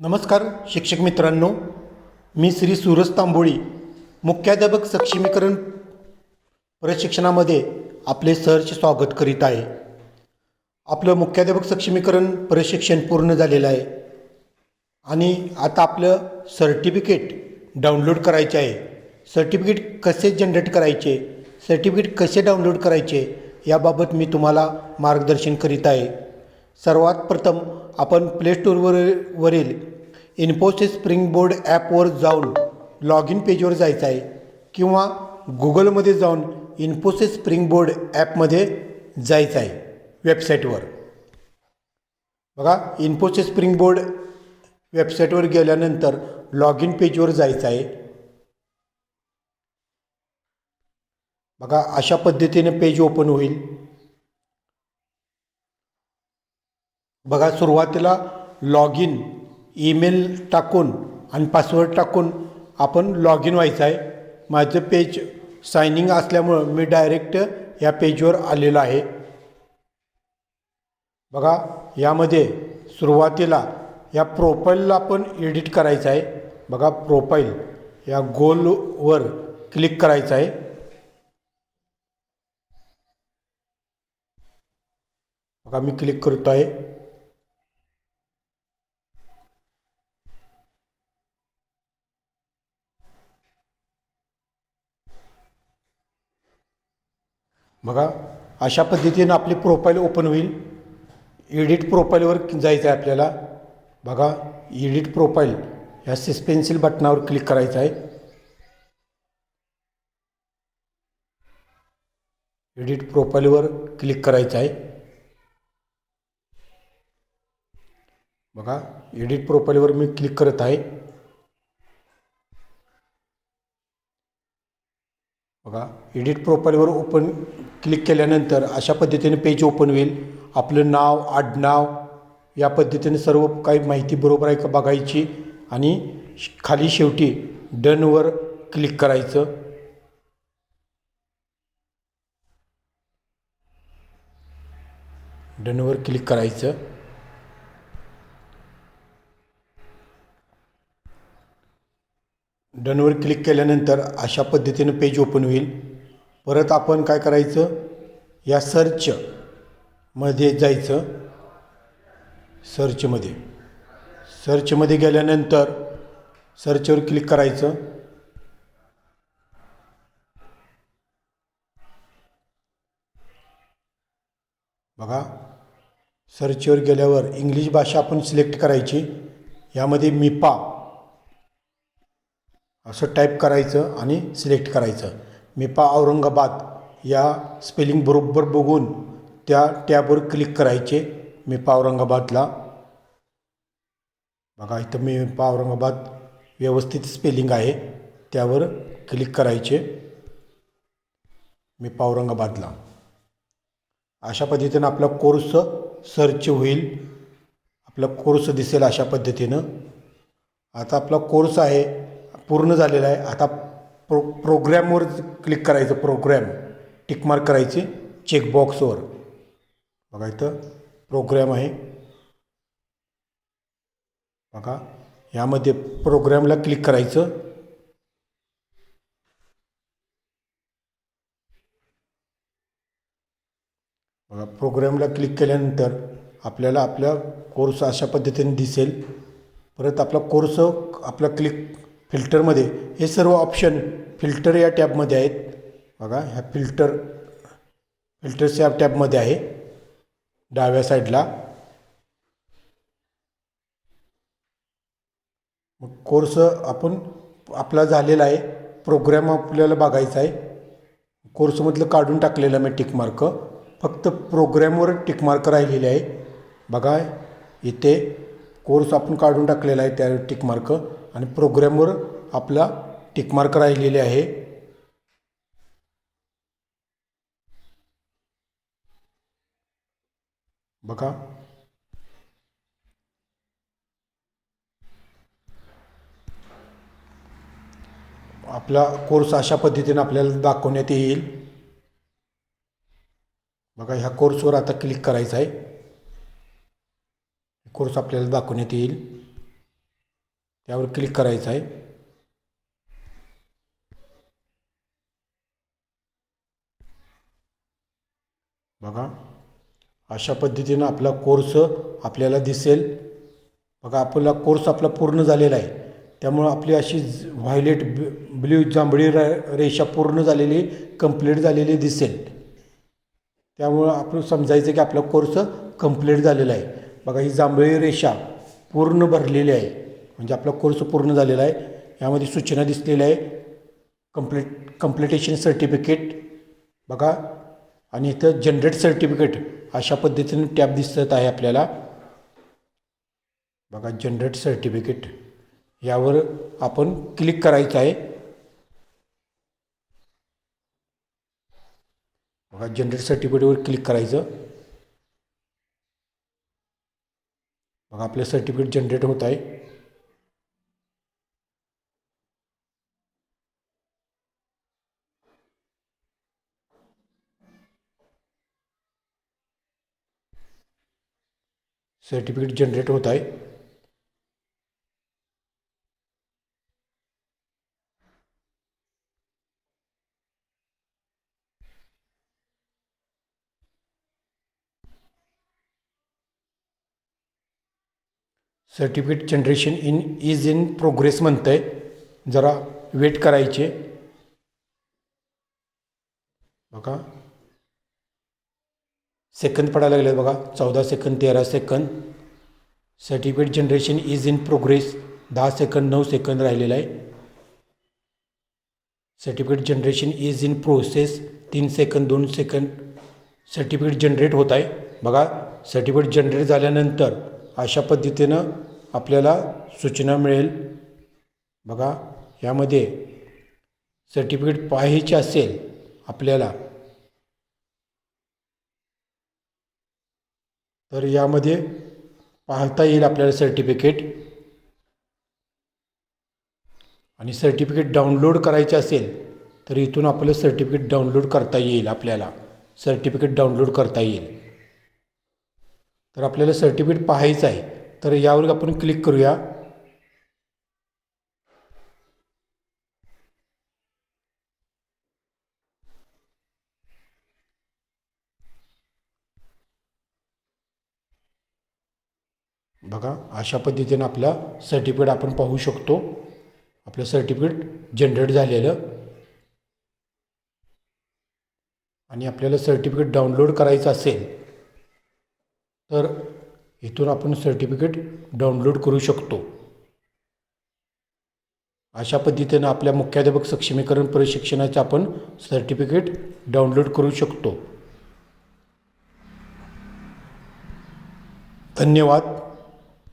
नमस्कार शिक्षक मित्रांनो. मी श्री सूरज तांबोळी मुख्याध्यापक सक्षमीकरण प्रशिक्षणामध्ये आपले सहर्ष स्वागत करीत आहे. आपलं मुख्याध्यापक सक्षमीकरण प्रशिक्षण पूर्ण झालेलं आहे. आणि आता आपलं सर्टिफिकेट डाउनलोड करायचे आहे. सर्टिफिकेट कसे जनरेट करायचे सर्टिफिकेट कसे डाउनलोड करायचे याबाबत मी तुम्हाला मार्गदर्शन करीत आहे. सर्वात प्रथम आपण प्लेस्टोरवर वरील इन्फोसिस स्प्रिंग बोर्ड ॲपवर जाऊन लॉग इन पेजवर जायचं आहे किंवा गुगलमध्ये जाऊन इन्फोसिस स्प्रिंग बोर्ड ॲपमध्ये जायचं आहे वेबसाईटवर बघा इन्फोसिस स्प्रिंग बोर्ड वेबसाईटवर गेल्यानंतर लॉग इन पेजवर जायचं आहे. बघा अशा पद्धतीने पेज ओपन होईल. बघा सुरुवातीला लॉग इन ईमेल टाकून आणि पासवर्ड टाकून आपण लॉग इन व्हायचं आहे. माझं पेज सायनिंग असल्यामुळं मी डायरेक्ट या पेजवर आलेलो आहे. बघा यामध्ये सुरुवातीला या प्रोफाईलला आपण एडिट करायचं आहे. बघा प्रोफाईल या गोलवर क्लिक करायचं आहे. बघा मी क्लिक करतो आहे बघा अशा पद्धतीनं आपली प्रोफाईल ओपन होईल. एडिट प्रोफाईलवर जायचं आहे आपल्याला. बघा एडिट प्रोफाईल या सिस्पेन्सिल बटनावर क्लिक करायचं आहे एडिट प्रोफाईलवर क्लिक करायचं आहे बघा एडिट प्रोफाईलवर मी क्लिक करत आहे. बघा एडिट प्रोफाईलवर ओपन क्लिक केल्यानंतर अशा पद्धतीने पेज ओपन होईल. आपलं नाव आडनाव या पद्धतीने सर्व काही माहिती बरोबर आहे का बघायची आणि खाली शेवटी डनवर क्लिक करायचं. डनवर क्लिक करायचं. डनवर क्लिक केल्यानंतर अशा पद्धतीनं पेज ओपन होईल. परत आपण काय करायचं? या सर्च मध्ये जायचं. सर्चमध्ये सर्चमध्ये गेल्यानंतर सर्चवर क्लिक करायचं. बघा. सर्चवर गेल्यावर इंग्लिश भाषा आपण सिलेक्ट करायची. यामध्ये मिपा. असं टाईप करायचं आणि सिलेक्ट करायचं. मिपा औरंगाबाद या स्पेलिंग बरोबर बघून त्या टॅबवर क्लिक करायचे. मिपा औरंगाबादला. बघा इथं मिपा औरंगाबाद व्यवस्थित स्पेलिंग आहे. त्यावर क्लिक करायचे. मिपा औरंगाबादला. अशा पद्धतीनं आपला कोर्स सर्च होईल. आपला कोर्स दिसेल अशा पद्धतीनं. आता आपला कोर्स आहे. पूर्ण झालेला आहे. आता प्रो प्रोग्रॅमवर क्लिक करायचं प्रोग्रॅम. टिकमार्क करायचे चेकबॉक्सवर. बघा इथं प्रोग्रॅम आहे. बघा यामध्ये प्रोग्रॅमला क्लिक करायचं. बघा प्रोग्रॅमला क्लिक केल्यानंतर आपल्याला आपला कोर्स अशा पद्धतीने दिसेल. परत आपला कोर्स आपला क्लिक फिल्टरमध्ये. हे सर्व ऑप्शन फिल्टर या टॅबमध्ये आहेत. बघा ह्या फिल्टर फिल्टर्स या टॅबमध्ये आहे. डाव्या साईडला मग कोर्स आपण आपला झालेला आहे. प्रोग्रॅम आपल्याला बघायचा आहे. कोर्समधलं काढून टाकलेलं मी टिकमार्क फक्त प्रोग्रॅमवर टिकमार्क राहिलेले आहे. बघा इथे कोर्स आपण काढून टाकलेला आहे त्या टिकमार्क आणि प्रोग्रॅमवर आपला टिकमार्क राहिलेले आहे. बघा. आपला कोर्स अशा पद्धतीने आपल्याला दाखवण्यात येईल. बघा ह्या कोर्सवर आता क्लिक करायचं आहे. कोर्स आपल्याला दाखवण्यात येईल. त्यावर क्लिक करायचं आहे. बघा अशा पद्धतीनं आपला कोर्स आपल्याला दिसेल. बघा आपला कोर्स आपला पूर्ण झालेला आहे. त्यामुळं आपली अशी व्हायलेट ब्ल्यू जांभळी र रेषा पूर्ण झालेली कंप्लीट झालेली दिसेल. त्यामुळं आपण समजायचं की आपला कोर्स कंप्लीट झालेला आहे. बघा ही जांभळी रेषा पूर्ण भरलेली आहे. म्हणजे आपला कोर्स पूर्ण झालेला आहे. यामध्ये सूचना दिसलेल्या आहे. कंप्लीट कम्प्लिटेशन सर्टिफिकेट बघा. आणि इथं जनरेट सर्टिफिकेट अशा पद्धतीने टॅब दिसत आहे आपल्याला. बघा जनरेट सर्टिफिकेट यावर आपण क्लिक करायचं आहे. बघा जनरेट सर्टिफिकेटवर क्लिक करायचं. बघा आपलं सर्टिफिकेट जनरेट होत आहे. सर्टिफिकेट जनरेट होत आहे. Certificate generation in is in progress म्हणतं आहे जरा वेट करायचे. बघा. सेकंद पडायला लागले बघा. चौदा सेकंद तेरा second. Certificate generation is in progress दहा सेकंद नऊ सेकंद राहिलेलं आहे. Certificate generation is in process तीन सेकंद दोन सेकंद. सर्टिफिकेट जनरेट होत आहे. बघा सर्टिफिकेट जनरेट झाल्यानंतर अशा पद्धतीनं आपल्याला सूचना मिळेल. बघा यामध्ये सर्टिफिकेट पाहायचे असेल आपल्याला तर यामध्ये पाहता येईल आपल्याला सर्टिफिकेट आणि सर्टिफिकेट डाउनलोड करायचे असेल तर इथून आपलं सर्टिफिकेट डाउनलोड करता येईल आपल्याला. सर्टिफिकेट डाउनलोड करता येईल. तर आपल्याला सर्टिफिकेट पाहायचं आहे. तर यावर आपण क्लिक करूया. बघा अशा पद्धतीनं आपला सर्टिफिकेट आपण पाहू शकतो. आपलं सर्टिफिकेट जनरेट झालेलं. आणि आपल्याला सर्टिफिकेट डाउनलोड करायचं असेल तर इथून आपण सर्टिफिकेट डाउनलोड करू शकतो. अशा पद्धतीनं आपल्या मुख्याध्यापक सक्षमीकरण प्रशिक्षणाचं आपण सर्टिफिकेट डाउनलोड करू शकतो. धन्यवाद.